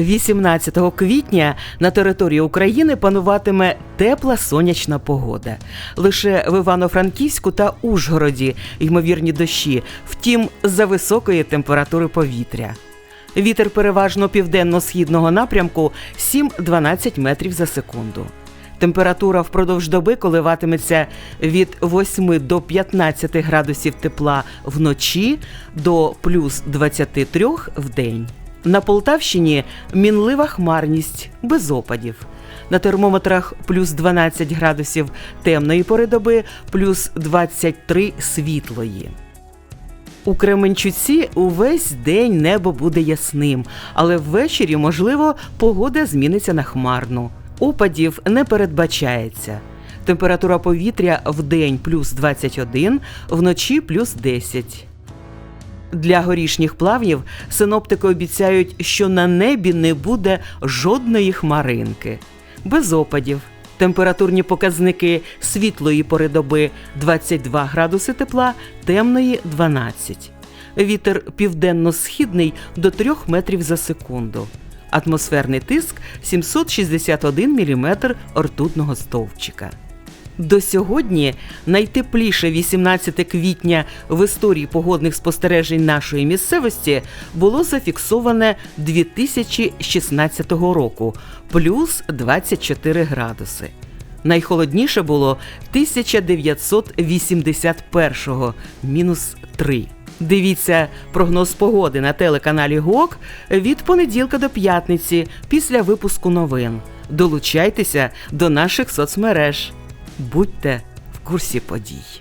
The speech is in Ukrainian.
18 квітня на території України пануватиме тепла сонячна погода. Лише в Івано-Франківську та Ужгороді ймовірні дощі, втім, за високої температури повітря. Вітер переважно південно-східного напрямку 7-12 метрів за секунду. Температура впродовж доби коливатиметься від 8 до 15 градусів тепла вночі до плюс 23 в день. На Полтавщині мінлива хмарність без опадів. На термометрах плюс 12 градусів темної пори доби, плюс 23 світлої. У Кременчуці увесь день небо буде ясним, але ввечері, можливо, погода зміниться на хмарну. Опадів не передбачається. Температура повітря в день плюс 21, вночі плюс 10. Для горішніх плавнів синоптики обіцяють, що на небі не буде жодної хмаринки. Без опадів. Температурні показники світлої пори доби 22 градуси тепла, темної 12. Вітер південно-східний до 3 метрів за секунду. Атмосферний тиск 761 мм ртутного стовпчика. До сьогодні найтепліше 18 квітня в історії погодних спостережень нашої місцевості було зафіксоване 2016 року плюс 24 градуси. Найхолодніше було 1981 мінус 3. Дивіться прогноз погоди на телеканалі ГОК від понеділка до п'ятниці після випуску новин. Долучайтеся до наших соцмереж. Будьте в курсі подій.